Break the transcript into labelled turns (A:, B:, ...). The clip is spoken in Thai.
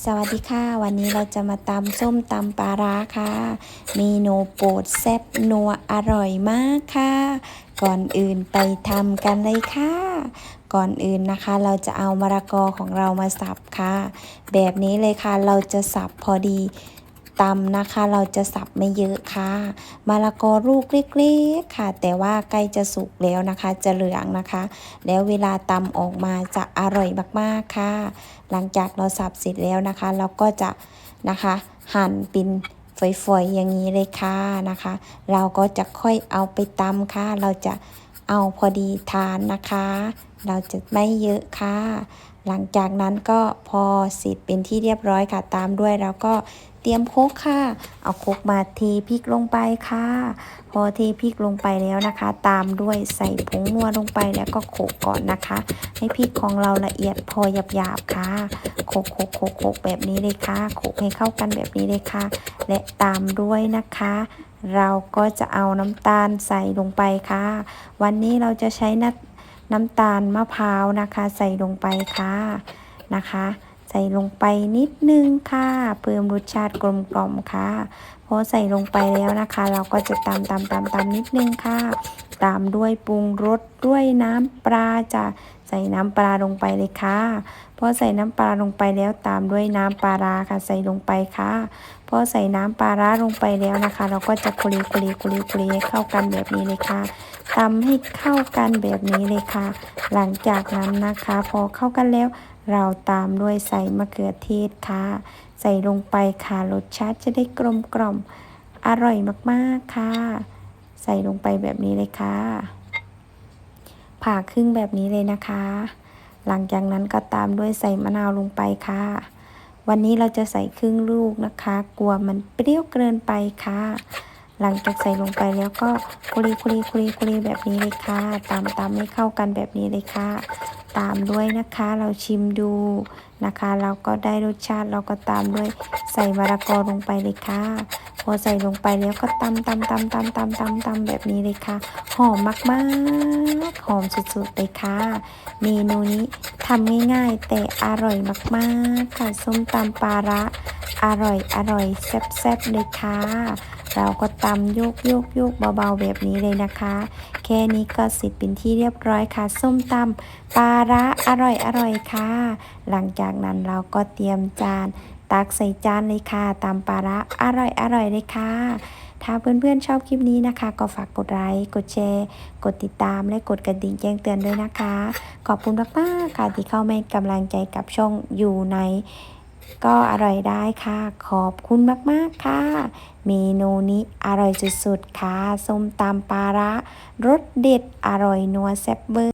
A: สวัสดีค่ะ วันนี้เราจะมาตำส้มตำปลาร้าค่ะเมนูโปรดแซ่บนัวอร่อยมากค่ะ ก่อนอื่นไปทำกันเลยค่ะ ก่อนอื่นนะคะ เราจะเอามะละกอของเรามาสับค่ะ แบบนี้เลยค่ะเราจะสับพอดี ตำนะคะ เราจะสับไม่เยอะค่ะมะละกอลูกเล็กๆค่ะ แต่ว่าใกล้จะสุกแล้วนะคะ จะเหลืองนะคะ แล้วเวลาตำออกมาจะอร่อยมากๆค่ะ หลังจากเราสับเสร็จแล้วนะคะ เราก็จะนะคะ หั่นเป็นฝอยๆอย่างนี้เลยค่ะนะคะ เราก็จะค่อยเอาไปตำค่ะ เราจะเอาพอดีทานนะคะ เราจะไม่เยอะค่ะ หลังจากนั้นก็พอเสร็จเป็นที่เรียบร้อยค่ะตามด้วยเราก็เตรียมโคกค่ะ เอาโคกมาเทพริกลงไปค่ะ พอเทพริกลงไปแล้วนะคะ ตามด้วยใส่ผงนัวลงไปแล้วก็โขกก่อนนะคะ ให้พริกของเราละเอียดพอหยาบๆค่ะ โขกโขกโขกโขกแบบนี้เลยค่ะ โขกให้เข้ากันแบบนี้เลยค่ะ และตามด้วยนะคะ เราก็จะเอาน้ำตาลใส่ลงไปค่ะ วันนี้เราจะใช้น้ำ น้ำตาลมะพร้าวนะคะ ใส่ลงไปค่ะนะคะ ใส่ลงไปนิดนึงค่ะ เพิ่มรสชาติกลมกล่อมค่ะพอใส่ลงไปแล้วนะคะ เราก็จะตามตามตามตามนิดนึงค่ะ ตามด้วยปรุงรสด้วยน้ำปลาจะใส่น้ำปลาลงไปเลยค่ะพอใส่น้ำปลาลงไปแล้วตามด้วยน้ำปลาราค่ะใส่ลงไปค่ะพอใส่น้ำปลาร้าลงไปแล้วนะคะ เราก็จะคุรีคุรีคุรีคุรีเข้ากันแบบนี้เลยค่ะตำให้เข้ากันแบบนี้เลยค่ะ หลังจากนั้นนะคะ พอเข้ากันแล้ว เราตามด้วยใส่มะเขือเทศค่ะ ใส่ลงไปค่ะรสชาติจะได้กลมกล่อมอร่อยมากๆค่ะ ใส่ลงไปแบบนี้เลยค่ะ ผ่าครึ่งแบบนี้เลยนะคะ หลังจากนั้นก็ตามด้วยใส่มะนาวลงไปค่ะ วันนี้เราจะใส่ครึ่งลูกนะคะ กลัวมันเปรี้ยวเกินไปค่ะ หลังจากใส่ลงไปแล้วก็คุรีคุรีคุรีคุรีแบบนี้เลยค่ะ ตามตามให้เข้ากันแบบนี้เลยค่ะ ตามด้วยนะคะ เราชิมดูนะคะ เราก็ได้รสชาติเราก็ตามด้วยใส่มะละกอลงไปเลยค่ะ พอใส่ลงไปแล้วก็ตำตำตำตำตำตำตำแบบนี้เลยค่ะ หอมมากๆ หอมสุดๆเลยค่ะ เมนูนี้ทำง่ายๆ แต่อร่อยมากๆค่ะส้มตำปลาระอร่อยอร่อยแซ่บๆเลยค่ะ เราก็ตำโยกโยกโยกเบาๆแบบนี้เลยนะคะ แค่นี้ก็เสร็จเป็นที่เรียบร้อยค่ะ ส้มตำปลาระอร่อยอร่อยค่ะ หลังจากนั้นเราก็เตรียมจาน ตักใส่จานเลยค่ะตามปลาระอร่อยอร่อยเลยค่ะ ถ้าเพื่อนๆชอบคลิปนี้นะคะ ก็ฝากกดไลค์กดแชร์ กดติดตามและกดกระดิ่งแจ้งเตือนด้วยนะคะ ขอบคุณมากๆค่ะที่เข้ามาให้กำลังใจกับช่องอยู่ในก็อร่อยได้ค่ะ ขอบคุณมากๆค่ะ เมนูนี้อร่อยสุดๆค่ะ ส้มตำปลาระรสเด็ดอร่อยนัวแซ่บเบอร์